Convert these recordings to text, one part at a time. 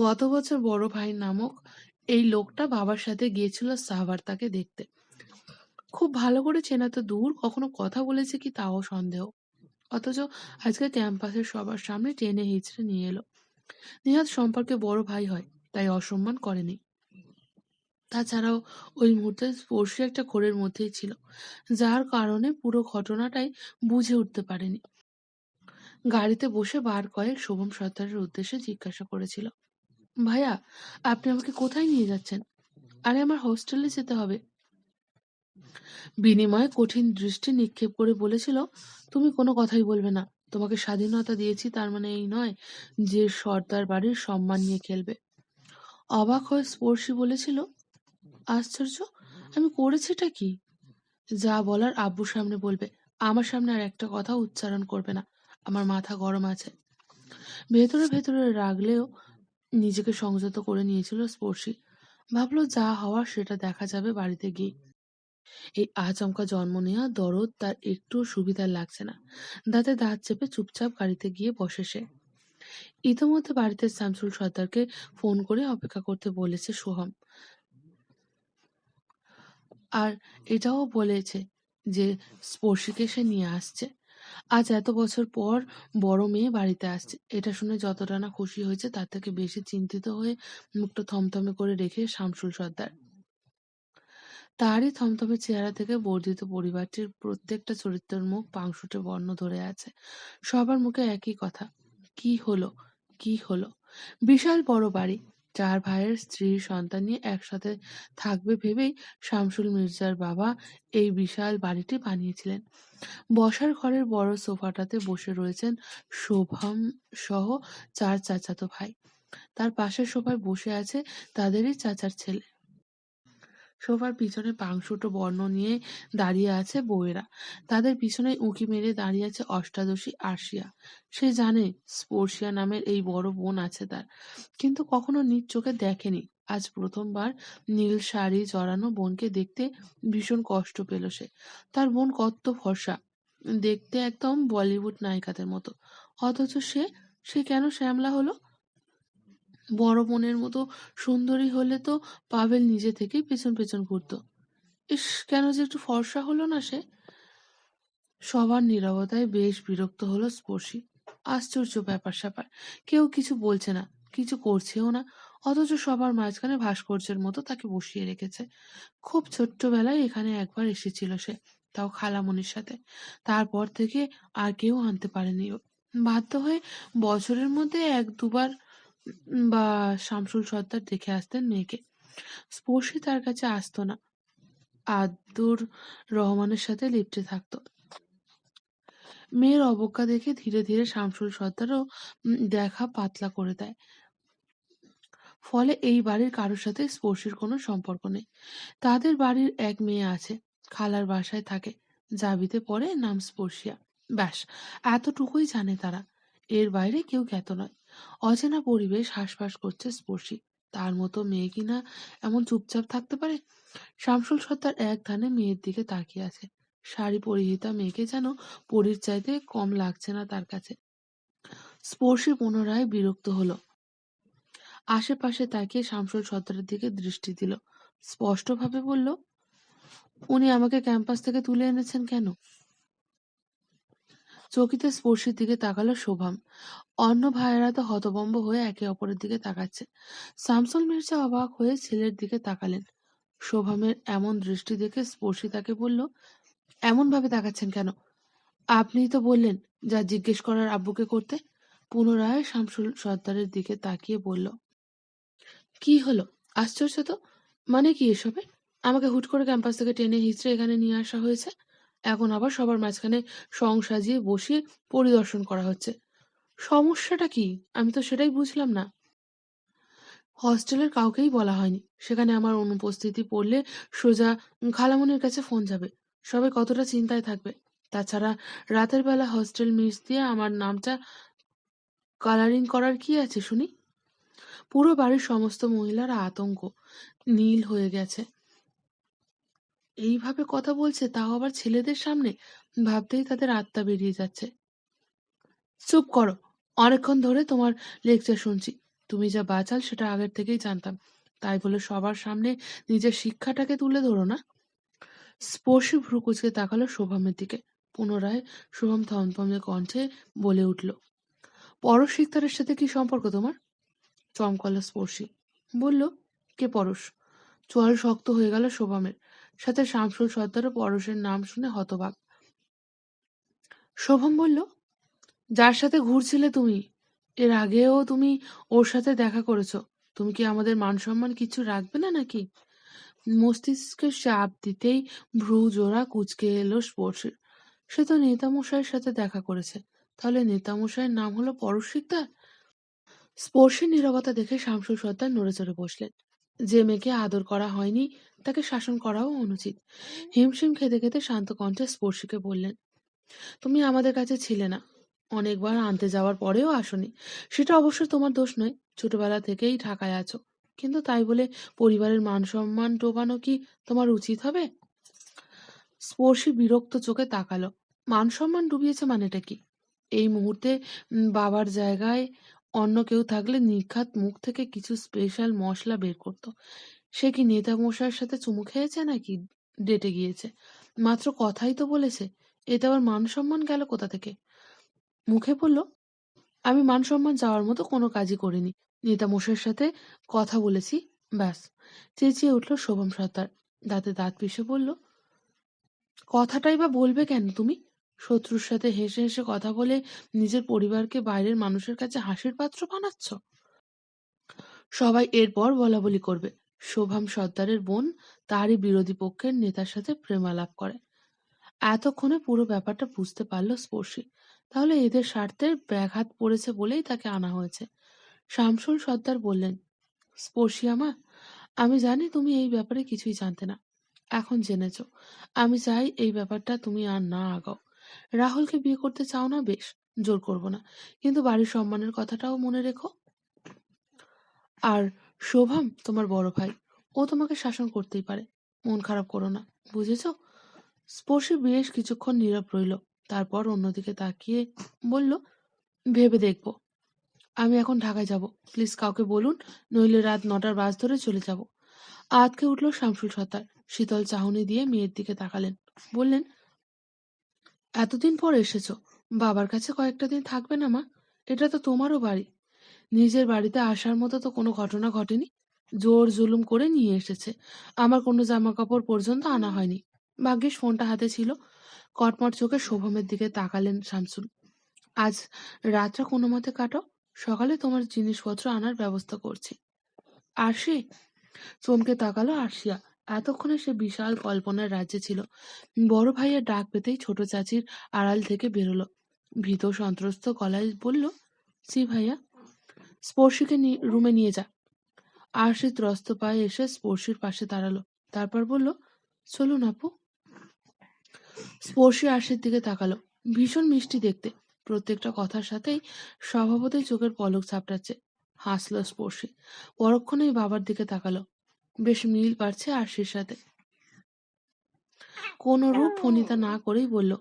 গত বছর বড় ভাই নামক এই লোকটা বাবার সাথে গিয়েছিল সাভার-তাকে দেখতে। খুব ভালো করে চেনা তো দূর, কখনো কথা বলেছে কি তাও সন্দেহ। অথচ আজকে ক্যাম্পাসের সবার সামনে টেনে হিচড়ে নিয়ে এলো। নিহাদ সম্পর্কে বড় ভাই হয়, তাই অসম্মান করেনি। তাছাড়াও ওই মুহূর্তে স্পর্শী একটা ঘোরের মধ্যেই ছিল, যার কারণে পুরো ঘটনাটাই বুঝে উঠতে পারেনি। গাড়িতে বসে বার কয়েক শোভম সর্দারের উদ্দেশ্যে জিজ্ঞাসা করেছিল, ভাইয়া আপনি আমাকে কোথায় নিয়ে যাচ্ছেন? আরে আমার হোস্টেলে যেতে হবে। বিনিময়ে কঠিন দৃষ্টি নিক্ষেপ করে বলেছিল, তুমি কোনো কথাই বলবে না। তোমাকে স্বাধীনতা দিয়েছি তার মানে এই নয় যে সর্দার বাড়ির সম্মান নিয়ে খেলবে। অবাক হয়ে স্পর্শী বলেছিল, আশ্চর্য আমি করেছিটা কি? যা বলার আব্বুর সামনে বলবে। আমার সামনে আর একটা কথা উচ্চারণ করবে না। আমার মাথা গরম আছে। ভেতরে ভেতরে রাগলেও নিজেকে সংযত করে নিয়েছিল স্পর্শী। ভাবলো যা হওয়ার সেটা দেখা যাবে বাড়িতে গিয়ে। এই আচমকা জন্ম নেওয়া দরদ তার একটুও সুবিধার লাগছে না। দাঁতে দাঁত চেপে চুপচাপ গাড়িতে গিয়ে বসে সে। ইতোমধ্যে বাড়িতে শামসুল সর্দারকে ফোন করে অপেক্ষা করতে বলেছে সোহম। আর এটাও বলেছে যে স্পর্শীকে সে নিয়ে আসছে। আজ এত বছর পর বড় মেয়ে বাড়িতে আসছে। এটা শুনে যতটা না খুশি হয়েছে তার থেকে বেশি চিন্তিত হয়ে মুখটা থমথমে করে রেখে শামসুল সর্দার। তারই থমথমে চেহারা থেকে বর্ধিত পরিবারটির প্রত্যেকটা চরিত্রের মুখ পাংশুটে বর্ণ ধরে আছে। সবার মুখে একই কথা, কি হলো, কি হলো? বিশাল বড় বাড়ি, চার ভাইয়ের স্ত্রী সন্তান নিয়ে একসাথে থাকবে ভেবেই শামসুল মির্জার বাবা এই বিশাল বাড়িটি বানিয়েছিলেন। বসার ঘরের বড় সোফাটাতে বসে রয়েছেন শোভাম সহ চার চাচাতো ভাই। তার পাশের সোফায় বসে আছে তাদেরই চাচার ছেলে। সোফার পিছনে পাংশুটো বর্ণ নিয়ে দাঁড়িয়ে আছে বউয়েরা। তাদের পিছনে উঁকি মেরে দাঁড়িয়ে আছে অষ্টাদশী আরশিয়া। সে জানে স্পর্শিয়া নামের এই বড় বোন আছে তার, কিন্তু কখনো নিজ চোখে দেখেনি। আজ প্রথমবার নীল শাড়ি জড়ানো বোনকে দেখতে ভীষণ কষ্ট পেল সে। তার বোন কত ফর্সা, দেখতে একদম বলিউড নায়িকাদের মতো। অথচ সে, সে কেন শ্যামলা হলো? বড় বোনের মতো সুন্দরী হলে তো পাভেল নিজে থেকেই পেছন পেছন ঘুরত। ইস কেন যে একটু ফর্সা হলো না সে? সবার নিরবতায় বেশ বিরক্ত হলো স্পর্শী। আশ্চর্য ব্যাপার-স্যাপার। কেউ কিছু বলছে না, কিছু করছেও না, অথচ সবার মাঝখানে ভাস্কর্যের মতো তাকে বসিয়ে রেখেছে। খুব ছোট্টবেলায় এখানে একবার এসেছিল সে, তাও খালামনির সাথে। তারপর থেকে আর কেউ আনতে পারেনি বাধ্য হয়ে বছরের মধ্যে এক দুবার বা শামসুল সর্দার দেখে আসতেন মেয়েকে। স্পর্শী তার কাছে আসতো না। আব্দুর রহমানের সাথে লিফটে থাকত। মেয়ের অবজ্ঞা দেখে ধীরে ধীরে শামসুল সর্দারও দেখা পাতলা করে দেয়। ফলে এই বাড়ির কারোর সাথে স্পর্শীর কোনো সম্পর্ক নেই। তাদের বাড়ির এক মেয়ে আছে, খালার বাসায় থাকে, জাবিতে পড়ে, নাম স্পর্শিয়া। ব্যাস এতটুকুই জানে তারা। এর বাইরে কেউ জ্ঞাত নয়। অচেনা পরিবেশ হাঁসফাঁস করছে স্পর্শী। তার মতো মেয়ে কিনা এমন চুপচাপ থাকতে পারে? শামসুল সত্তার এক ধানে মেয়ের দিকে তাকিয়ে আছে। শাড়ি পরিহিতা মেয়েকে যেন পরীর চাইতে কম লাগছে না তার কাছে। স্পর্শী পুনরায় বিরক্ত হলো। আশেপাশে তাকিয়ে শামসুল সত্তারের দিকে দৃষ্টি দিল। স্পষ্টভাবে বলল, উনি আমাকে ক্যাম্পাস থেকে তুলে এনেছেন কেন? চকিতে স্পর্শীর দিকে তাকালো শোভাম। অন্য ভাইয়েরা তো হতভম্ব হয়ে একে অপরের দিকে তাকাচ্ছে। শামসুল মির্জা অবাক হয়ে ছেলের দিকে তাকালেন। শোভামের এমন দৃষ্টি দেখে স্পর্শী তাকে বলল, এমন ভাবে তাকাচ্ছেন কেন? আপনিই তো বললেন যা জিজ্ঞেস করার আব্বুকে করতে। পুনরায় শামসুল সর্দারের দিকে তাকিয়ে বলল, কি হলো? আশ্চর্য তো। মানে কি এসবে? আমাকে হুট করে ক্যাম্পাস থেকে টেনে হিচড়ে এখানে নিয়ে আসা হয়েছে। এখন আবার সবার মাঝখানে সং সাজিয়ে বসিয়ে পরিদর্শন করা হচ্ছে। সমস্যাটা কি? আমি তো সেটাই বুঝলাম না। হস্টেলের কাউকেই বলা হয়নি। সেখানে আমার অনুপস্থিতি পড়লে সোজা খালামণির কাছে ফোন যাবে। সবাই কতটা চিন্তায় থাকবে। তাছাড়া রাতের বেলা হস্টেল মিস দিয়ে আমার নামটা কালারিং করার কি আছে শুনি? পুরো বাড়ির সমস্ত মহিলারা আতঙ্ক নীল হয়ে গেছে। এইভাবে কথা বলছে, তাও আবার ছেলেদের সামনে? ভাবতেই তাদের আত্মা বেরিয়ে যাচ্ছে। চুপ করো, অনেকক্ষণ ধরে তোমার লেকচার শুনছি। তুমি যা বাঁচাল সেটা আগের থেকেই জানতাম। তাই বলে সবার সামনে নিজের শিক্ষাটাকে তুলে ধরো না। স্পর্শী ভ্রু কুচকে তাকালো শোভামের দিকে। পুনরায় শুভম থমথমে কণ্ঠে বলে উঠল, পরশ শিকদারের সাথে কি সম্পর্ক তোমার? চমকালো স্পর্শী। বলল, কে পরশ? চোয়াল শক্ত হয়ে গেল শোভামের। সাথে শামসুল সর্দারও পরশের নাম শুনে হতবাক। শোভম বলল, যার সাথে ঘুরছিলে তুমি, এর আগেও তুমি ওর সাথে দেখা করেছ। তুমি কি আমাদের মান সম্মান কিছু রাখবে না নাকি? মস্তিষ্কের চাপ দিতেই ভ্রু জোড়া কুচকে এলো স্পর্শের সে তো নেতামশাইয়ের সাথে দেখা করেছে। তাহলে নেতামশাইয়ের নাম হলো পরশ শিকদার স্পর্শের নিরবতা দেখে শামসুল সর্দার নড়ে চড়ে বসলেন। যে মেয়েকে আদর করা হয়নি, তাকে শাসন করাও অনুচিত। হিমশিম খেতে খেতে শান্ত কণ্ঠে স্পর্শীকে বললেন, তুমি আমাদের কাছে ছিলে না। অনেকবার আনতে যাওয়ার পরেও আসনি। সেটা অবশ্য তোমার দোষ নয়। ছোটবেলা থেকেই ঢাকায় আছো। কিন্তু তাই বলে পরিবারের মান সম্মান ডোবানো কি তোমার উচিত হবে? স্পর্শী বিরক্ত চোখে তাকালো। মান সম্মান ডুবিয়েছে মানেটা কি? এই মুহূর্তে বাবার জায়গায় অন্য কেউ থাকলে নিখাত মুখ থেকে কিছু স্পেশাল মশলা বের করতো। সে কি নেতা মশাইয়ের সাথে চুমু খেয়েছে নাকি ডেটে গিয়েছে? মাত্র কথাই তো বলেছে। এতে আবার মান সম্মান গেল কোথা থেকে? মুখে বলল, আমি মান সম্মান যাওয়ার মতো কোনো কাজই করিনি। নেতা মশাইয়ের সাথে কথা বলেছি, ব্যাস। চেঁচিয়ে উঠল শোভম সর্দার। দাঁতে দাঁত পিষে বলল, কথাটাই বা বলবে কেন তুমি? শত্রুর সাথে হেসে হেসে কথা বলে নিজের পরিবারকে বাইরের মানুষের কাছে হাসির পাত্র বানাচ্ছ? সবাই এরপর বলা বলি করবে। শোভাম সর্দারের বোন তারই বিরোধী পক্ষের নেতার সাথে প্রেমালাপ করে। এতক্ষণে পুরো ব্যাপারটা বুঝতে পারল স্পর্শী। তাহলে এদের স্বার্থের ব্যাঘাত পড়েছে বলেই তাকে আনা হয়েছে। শামসুল সর্দার বললেন, স্পর্শী আমা, আমি জানি তুমি এই ব্যাপারে কিছুই জানতে না। এখন জেনেছ। আমি চাই এই ব্যাপারটা তুমি আর না আগাও রাহুলকে বিয়ে করতে চাও না বেশ, জোর করব না। কিন্তু বাড়ির সম্মানের কথাটাও মনে রেখো। আর শোভাম, তোমার বড় ভাই, ও তোমাকে শাসন করতেই পারে। মন খারাপ করো না, বুঝেছ? স্পর্শী বেশ কিছুক্ষণ নীরব রইল, তারপর অন্যদিকে তাকিয়ে বলল, ভেবে দেখব। আমি এখন ঢাকায় যাব। প্লিজ কাউকে বলুন, নইলে রাত নটার বাস ধরে চলে যাব। আতকে উঠল শামসুল সত্তার। শীতল চাহনি দিয়ে মেয়ের দিকে তাকালেন। বললেন এতদিন পর এসেছ। বাবার কাছে কয়েকটা দিন থাকবে না, মা। এটা তো তোমারও বাড়ি। নিজের বাড়িতে আসার মতো তো কোনো ঘটনা ঘটেনি। জোর জুলুম করে নিয়ে এসেছে। আমার কোনো জামা কাপড় পর্যন্ত আনা হয়নি। ভাগ্যিস ফোনটা হাতে ছিল। কটমট চোখে শোভমের দিকে তাকালেন শামসুল। আজ রাতটা কোনো মতে কাটো সকালে তোমার জিনিসপত্র আনার ব্যবস্থা করছি। আরশি? চমকে তাকালো আরশিয়া। এতক্ষণে সে বিশাল কল্পনার রাজ্যে ছিল। বড় ভাইয়ের ডাক পেতেই ছোট চাচির আড়াল থেকে বেরোলো। ভীত সন্ত্রস্ত গলায় বলল জি ভাইয়া, স্পর্শীকে রুমে নিয়ে যা। আরশি ত্রস্ত পায়ে এসে স্পর্শীর পাশে দাঁড়াল। তারপর বলল, চলুন আপু। স্পর্শী আরশির দিকে তাকালো। ভীষণ মিষ্টি দেখতে। প্রত্যেকটা কথার সাথেই স্বভাবতই চোখের পলক ছাপটাচ্ছে হাসলো স্পর্শী। পরক্ষণেই বাবার দিকে তাকালো। বেশ মিল পাচ্ছে আরশির সাথে। কোন রূপ ফণিতা না করেই বলল,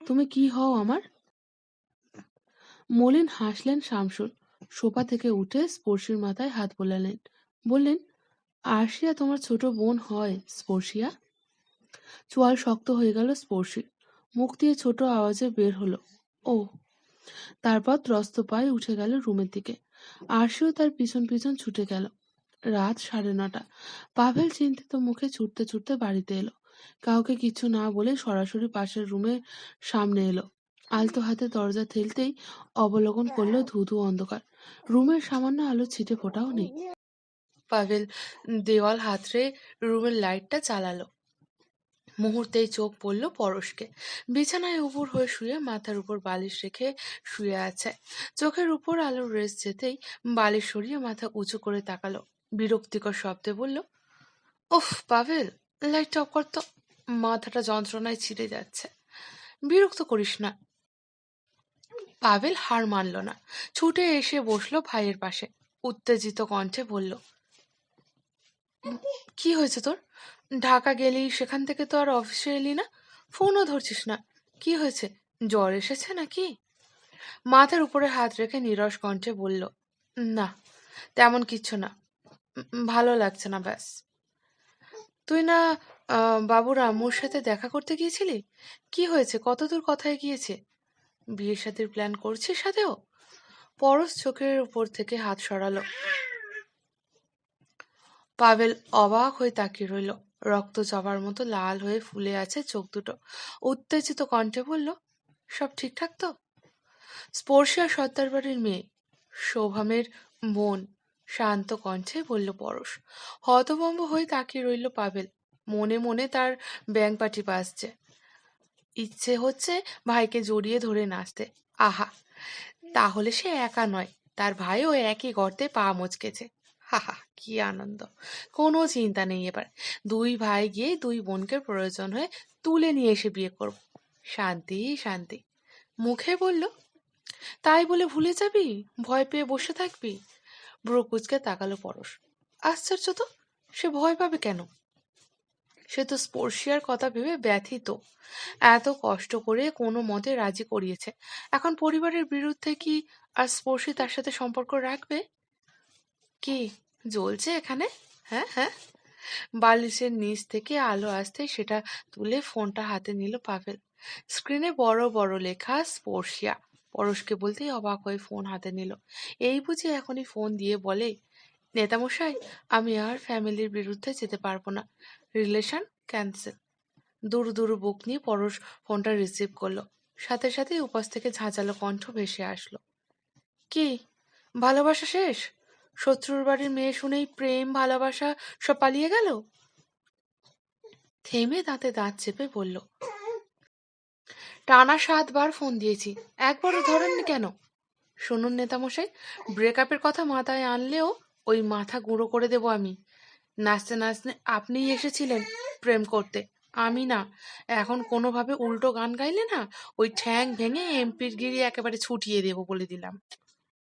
তুমি কি হও আমার? মলিন হাসলেন শামসুল সোফা থেকে উঠে স্পর্শীর মাথায় হাত বোলালেন। বললেন, আরশিয়া তোমার ছোট বোন হয়, স্পর্শিয়া? চোয়াল শক্ত হয়ে গেল স্পর্শীর। মুখ দিয়ে ছোট আওয়াজে বের হলো, ও। তারপর ত্রস্ত পায়ে উঠে গেল রুমের দিকে। আরশিও তার পিছন পিছন ছুটে গেল। রাত সাড়ে নটা। পাভেল চিন্তিত মুখে ছুটতে ছুটতে বাড়িতে এলো। কাউকে কিছু না বলে সরাসরি পাশের রুমের সামনে এলো। আলতো হাতে দরজা ঠেলতেই অবলোকন করল ধুধু অন্ধকার। রুমের সামান্য আলো ছিটে ফোটাও নেই। পাভেল দেওয়াল হাতড়ে রুমের লাইটটা চালালো। মুহূর্তেই চোখ পড়ল পরশকে। বিছানায় উপর হয়ে শুয়ে মাথার উপর বালিশ রেখে শুয়ে আছে। চোখের উপর আলোর রেস যেতেই বালিশ সরিয়ে মাথা উঁচু করে তাকালো। বিরক্তিকর শব্দে বলল, উফ, পাভেল লাইট অফ করতো মাথাটা যন্ত্রণায় ছিঁড়ে যাচ্ছে। বিরক্ত করিস না। পাভেল হার মানল না। ছুটে এসে বসল ভাইয়ের পাশে। উত্তেজিত কণ্ঠে বলল, কি হয়েছে তোর? ঢাকা গেলি সেখান থেকে তো আর অফিসে এলি না? ফোনও ধরছিস না। কি হয়েছে? জ্বর এসেছে নাকি? মাথার উপরে হাত রেখে নিরস কণ্ঠে বলল, না, তেমন কিচ্ছু না। ভালো লাগছে না ব্যাস। তুই না আহ, বাবুর আম্মুর সাথে দেখা করতে গিয়েছিলি? কি হয়েছে? কতদূর কথায় গিয়েছে? বিয়ের সাথে প্ল্যান করছিস সাথেও? পরশ চোখের উপর থেকে হাত সরালো। পাভেল অবাক হয়ে তাকিয়ে রইল। রক্ত জবার মতো লাল হয়ে ফুলে আছে চোখ দুটো। উত্তেজিত কণ্ঠে বলল সব ঠিকঠাক তো? স্পর্শিয়া সত্তার বাড়ির মেয়ে শোভামের বোন শান্ত কণ্ঠে বলল, পরশ। হতভম্ব হয়ে তাকিয়ে রইল পাভেল। মনে মনে তার ব্যাং পাটি বাজছে। ইচ্ছে হচ্ছে ভাইকে জড়িয়ে ধরে নাচতে। আহা! তাহলে সে একা নয়। তার ভাইও একই গর্তে পা মচকেছে। হাহা, কি আনন্দ। কোনো চিন্তা নেই এবার। দুই ভাই গিয়ে দুই বোনকে প্রয়োজন হয়ে তুলে নিয়ে এসে বিয়ে করব। শান্তি শান্তি। মুখে বলল, তাই বলে ভুলে যাবি? ভয় পেয়ে বসে থাকবি? ব্রকুচকে তাকালো পরশ। আশ্চর্য তো, সে ভয় পাবে কেন? সে তো স্পর্শিয়ার কথা ভেবে ব্যথিত। এত কষ্ট করে কোনো মতে রাজি করিয়েছে। এখন পরিবারের বিরুদ্ধে কি আর স্পর্শী তার সাথে সম্পর্ক রাখবে? কি, জ্বলছে এখানে? হ্যাঁ হ্যাঁ। বালিশের নিচ থেকে আলো আসতে সেটা তুলে ফোনটা হাতে নিল পাভেল। স্ক্রিনে বড় বড় লেখা, স্পর্শিয়া। পরশকে বলতেই অবাক হয়ে ফোন হাতে নিল। এই বুঝি এখনই ফোন দিয়ে বলে, নেতামশাই, আমি আর ফ্যামিলির বিরুদ্ধে যেতে পারব না। Relation cancel. দূর দূর বুক নিয়ে পরশ ফোনটা রিসিভ করল। সাথে সাথে উপাস থেকে ঝাঁঝালো কণ্ঠ ভেসে আসলো। কি? ভালোবাসা শেষ? শত্রুর বাড়ির মেয়ে শুনেই প্রেম, ভালোবাসা সব পালিয়ে গেল? থেমে দাঁতে দাঁত চেপে বলল টানা সাতবার ফোন দিয়েছি। একবারও ধরেননি কেন? শুনুন নেতামশাই ব্রেকআপের কথা মাথায় আনলেও ওই মাথা গুঁড়ো করে দেব আমি। নাচতে নাচতে আপনিই এসেছিলেন প্রেম করতে, আমি না। এখন কোনোভাবে উল্টো গান গাইলে না ওই ঠ্যাং ভেঙে এমপির গিরি একেবারে ছুটিয়ে দেব বলে দিলাম।